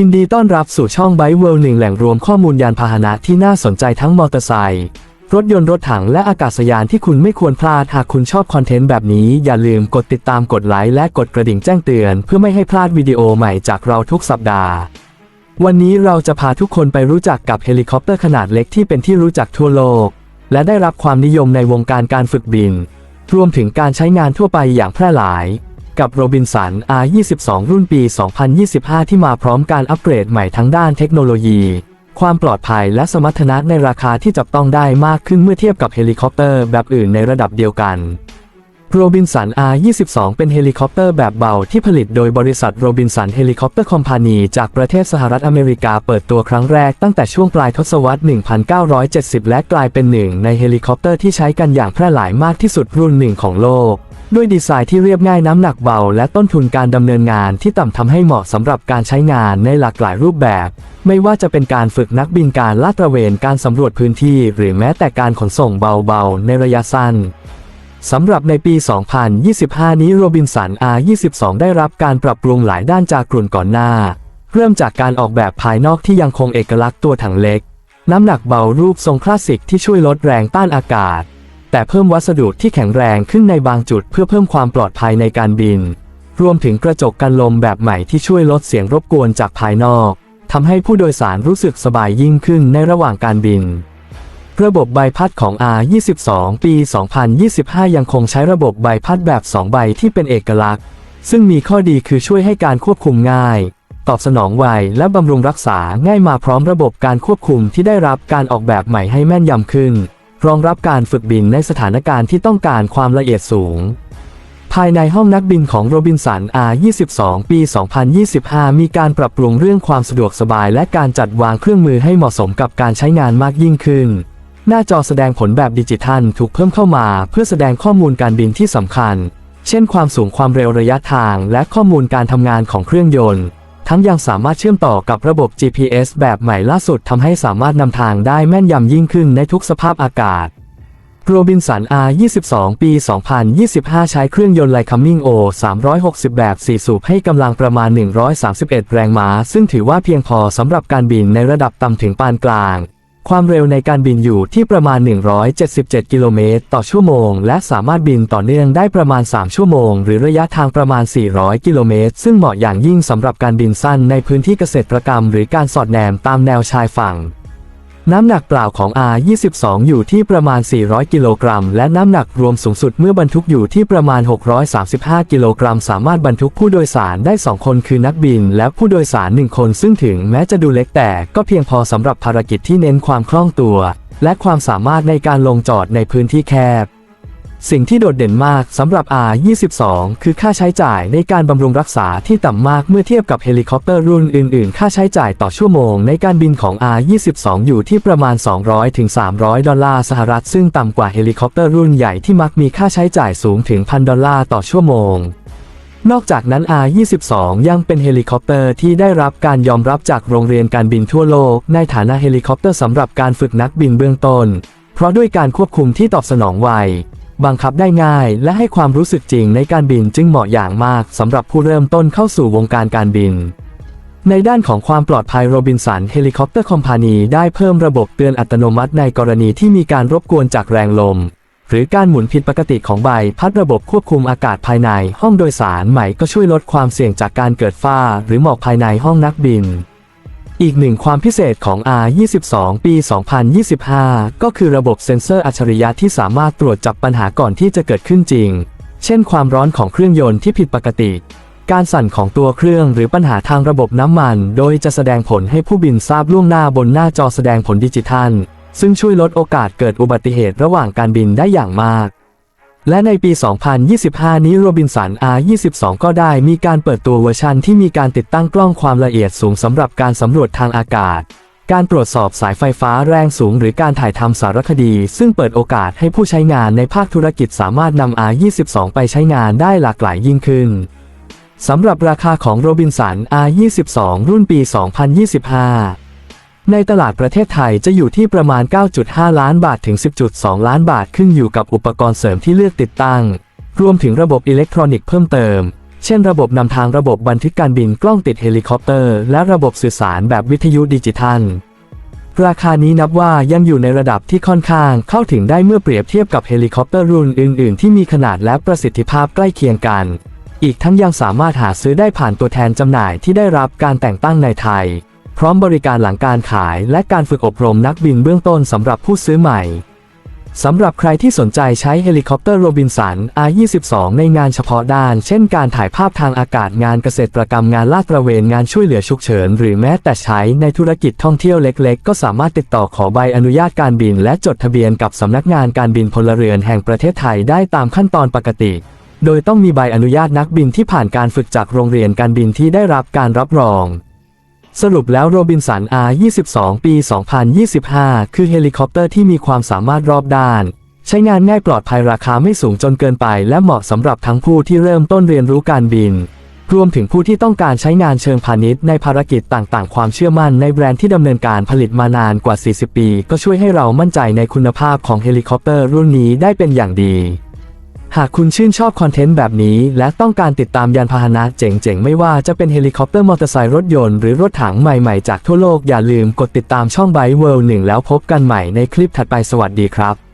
ยินดีต้อนรับสู่ช่องไบเวิลด์หนึ่งแหล่งรวมข้อมูลยานพาหนะที่น่าสนใจทั้งมอเตอร์ไซค์รถยนต์รถถังและอากาศยานที่คุณไม่ควรพลาดหากคุณชอบคอนเทนต์แบบนี้ อย่าลืมกดติดตามกดไลค์และกดกระดิ่งแจ้งเตือน เพื่อไม่ให้พลาดวิดีโอใหม่จากเราทุกสัปดาห์ วันนี้เราจะพาทุกคนไปรู้จักกับเฮลิคอปเตอร์ขนาดเล็กที่เป็นที่รู้จักทั่วโลก และได้รับความนิยมในวงการการฝึกบิน รวมถึงการใช้งานทั่วไปอย่างแพร่หลาย กับโรบินสัน R22 รุ่นปี 2025 ที่มาพร้อมการอัปเกรดใหม่ทั้งด้านเทคโนโลยี ความปลอดภัยและสมรรถนะในราคาที่จับต้องได้มากขึ้นเมื่อเทียบกับเฮลิคอปเตอร์แบบอื่นในระดับเดียวกัน โรบินสัน R22 เป็นเฮลิคอปเตอร์แบบเบาที่ผลิตโดยบริษัทโรบินสันเฮลิคอปเตอร์คอมพานีจากประเทศสหรัฐอเมริกาเปิดตัวครั้งแรกตั้งแต่ช่วงปลายทศวรรษ 1970 และกลายเป็นหนึ่งในเฮลิคอปเตอร์ที่ใช้กันอย่างแพร่หลายมากที่สุดรุ่นหนึ่งของโลก ด้วยดีไซน์ที่เรียบง่ายน้ำหนักเบา และต้นทุนการดำเนินงานที่ต่ำทำให้เหมาะสำหรับการใช้งานในหลากหลายรูปแบบ ไม่ว่าจะเป็นการฝึกนักบินการลาดตระเวนการสำรวจพื้นที่ หรือแม้แต่การขนส่งเบาๆ ในระยะสั้น สำหรับในปี 2025 นี้โรบินสัน R22 ได้รับการปรับปรุงหลายด้านจากกลุ่นก่อนหน้า เริ่มจากการออกแบบภายนอกที่ยังคงเอกลักษณ์ตัวถังเล็ก น้ำหนักเบารูปทรงคลาสสิกที่ช่วยลดแรงต้านอากาศ แต่เพิ่มวัสดุที่แข็งแรงขึ้นในบางจุดเพื่อเพิ่มความปลอดภัยในการบิน รวมถึงกระจกกันลมแบบใหม่ที่ช่วยลดเสียงรบกวนจากภายนอกทำให้ผู้โดยสารรู้สึกสบายยิ่งขึ้นในระหว่างการบิน ระบบใบพัดของ R22 ปี 2025 ยังคงใช้ระบบใบพัดแบบ 2 ใบที่เป็นเอกลักษณ์ ซึ่งมีข้อดีคือช่วยให้การควบคุมง่าย ตอบสนองไวและบำรุงรักษาง่ายมาพร้อมระบบการควบคุมที่ได้รับการออกแบบใหม่ให้แม่นยำขึ้น รองรับการฝึกบินในสถานการณ์ที่ต้องการความละเอียดสูงภายในห้องนักบินของโรบินสัน R22 ปี 2025 มีการปรับปรุงเรื่องความสะดวกสบายและการจัดวางเครื่องมือให้เหมาะสมกับการใช้งานมากยิ่งขึ้น หน้าจอแสดงผลแบบดิจิทัลถูกเพิ่มเข้ามา เพื่อแสดงข้อมูลการบินที่สำคัญ เช่นความสูงความเร็วระยะทาง และข้อมูลการทำงานของเครื่องยนต์ ทั้งยังสามารถเชื่อมต่อกับระบบ GPS แบบใหม่ล่าสุดทำให้สามารถนำทางได้แม่นยำยิ่งขึ้นในทุกสภาพอากาศโรบินสัน R22 ปี 2025 ใช้เครื่องยนต์ไลคัมมิงโอ360 แบบ 4 สูบให้กำลังประมาณ 131 แรงม้า ซึ่งถือว่าเพียงพอสำหรับการบินในระดับต่ำถึงปานกลาง ความเร็วในการบินอยู่ที่ประมาณ 177 กิโลเมตรต่อชั่วโมง และสามารถบินต่อเนื่องได้ประมาณ 3 ชั่วโมง หรือระยะทางประมาณ 400 กิโลเมตร ซึ่งเหมาะอย่างยิ่งสำหรับการบินสั้นในพื้นที่เกษตรกรรม หรือการสอดแนมตามแนวชายฝั่ง น้ำหนักเปล่าของ R22 อยู่ที่ประมาณ 400 กิโลกรัม และน้ำหนักรวมสูงสุดเมื่อบรรทุกอยู่ที่ประมาณ 635 กิโลกรัม สามารถบรรทุกผู้โดยสารได้ 2 คนคือนักบิน และผู้โดยสาร 1 คนซึ่งถึงแม้จะดูเล็กแต่ก็เพียงพอสำหรับภารกิจที่เน้นความคล่องตัว และความสามารถในการลงจอดในพื้นที่แคบ สิ่งที่โดดเด่นมากสำหรับ R22 คือค่าใช้จ่ายในการบำรุงรักษาที่ต่ำมากเมื่อเทียบกับเฮลิคอปเตอร์รุ่นอื่น ๆ ค่าใช้จ่ายต่อชั่วโมงในการบินของ R22 อยู่ที่ประมาณ 200-300 ดอลลาร์สหรัฐ ซึ่งต่ำกว่าเฮลิคอปเตอร์รุ่นใหญ่ที่มักมีค่าใช้จ่ายสูงถึง 1,000 ดอลลาร์ต่อชั่วโมง นอกจากนั้น R22 ยังเป็นเฮลิคอปเตอร์ที่ได้รับการยอมรับจากโรงเรียนการบินทั่วโลก ในฐานะเฮลิคอปเตอร์สำหรับการฝึกนักบินเบื้องต้น เพราะด้วยการควบคุมที่ตอบสนองไว บังคับได้ง่าย และให้ความรู้สึกจริงในการบินจึงเหมาะอย่างมากสำหรับผู้เริ่มต้นเข้าสู่วงการการบิน ในด้านของความปลอดภัยโรบินสันเฮลิคอปเตอร์คอมพานีได้เพิ่มระบบเตือนอัตโนมัติในกรณีที่มีการรบกวนจากแรงลม หรือการหมุนผิดปกติของใบพัดระบบควบคุมอากาศภายในห้องโดยสารใหม่ก็ช่วยลดความเสี่ยงจากการเกิดฝ้า หรือหมอกภายในห้องนักบิน อีกหนึ่งความพิเศษของ R22 ปี 2025 ก็คือระบบเซ็นเซอร์อัจฉริยะที่สามารถตรวจจับปัญหาก่อนที่จะเกิดขึ้นจริง เช่นความร้อนของเครื่องยนต์ที่ผิดปกติ การสั่นของตัวเครื่องหรือปัญหาทางระบบน้ำมัน โดยจะแสดงผลให้ผู้บินทราบล่วงหน้าบนหน้าจอแสดงผลดิจิทัล ซึ่งช่วยลดโอกาสเกิดอุบัติเหตุระหว่างการบินได้อย่างมาก และในปี 2025 นี้โรบินสัน R22 ก็ได้มีการเปิดตัวเวอร์ชันที่มีการติดตั้งกล้องความละเอียดสูงสำหรับการสำรวจทางอากาศ การตรวจสอบสายไฟฟ้าแรงสูงหรือการถ่ายทำสารคดี ซึ่งเปิดโอกาสให้ผู้ใช้งานในภาคธุรกิจสามารถนำ R22 ไปใช้งานได้หลากหลายยิ่งขึ้นสำหรับราคาของโรบินสัน R22 รุ่นปี 2025 ในตลาดประเทศไทยจะอยู่ที่ประมาณ 9.5 ล้านบาทถึง 10.2 ล้านบาทขึ้นอยู่กับอุปกรณ์เสริมที่เลือกติดตั้ง รวมถึงระบบอิเล็กทรอนิกส์เพิ่มเติม เช่นระบบนำทางระบบบันทึกการบินกล้องติดเฮลิคอปเตอร์ และระบบสื่อสารแบบวิทยุดิจิทัล ราคานี้นับว่ายังอยู่ในระดับที่ค่อนข้างเข้าถึงได้เมื่อเปรียบเทียบกับเฮลิคอปเตอร์รุ่นอื่น ๆ ที่มีขนาดและประสิทธิภาพใกล้เคียงกัน อีกทั้งยังสามารถหาซื้อได้ผ่านตัวแทนจำหน่ายที่ได้รับการแต่งตั้งในไทย พร้อมบริการหลังการขายและการฝึกอบรมนักบินเบื้องต้นสำหรับผู้ซื้อใหม่ สำหรับใครที่สนใจใช้เฮลิคอปเตอร์โรบินสัน R22 ในงานเฉพาะด้าน เช่นการถ่ายภาพทางอากาศงานเกษตรกรรมงานลาดตระเวนงานช่วยเหลือฉุกเฉิน หรือแม้แต่ใช้ในธุรกิจท่องเที่ยวเล็กๆ ก็สามารถติดต่อขอใบอนุญาตการบิน และจดทะเบียนกับสำนักงานการบินพลเรือนแห่งประเทศไทยได้ตามขั้นตอนปกติโดยต้องมีใบอนุญาตนักบินที่ผ่านการฝึกจากโรงเรียนการบินที่ได้รับการรับรอง สรุปแล้วโรบินสัน R22 ปี 2025 คือเฮลิคอปเตอร์ที่มีความสามารถรอบด้าน ใช้งานง่ายปลอดภัยราคาไม่สูงจนเกินไป และเหมาะสำหรับทั้งผู้ที่เริ่มต้นเรียนรู้การบิน รวมถึงผู้ที่ต้องการใช้งานเชิงพาณิชย์ในภารกิจต่างๆ ความเชื่อมั่นในแบรนด์ที่ดำเนินการผลิตมานานกว่า 40 ปี ก็ช่วยให้เรามั่นใจในคุณภาพของเฮลิคอปเตอร์รุ่นนี้ได้เป็นอย่างดี หากคุณชื่นชอบคอนเทนต์แบบนี้ และต้องการติดตามยานพาหนะเจ๋งๆ ไม่ว่าจะเป็นเฮลิคอปเตอร์มอเตอร์ไซค์รถยนต์หรือรถถังใหม่ๆ จากทั่วโลกอย่าลืมกดติดตามช่องไบเวิลด์หนึ่งแล้วพบกันใหม่ในคลิปถัดไปสวัสดีครับ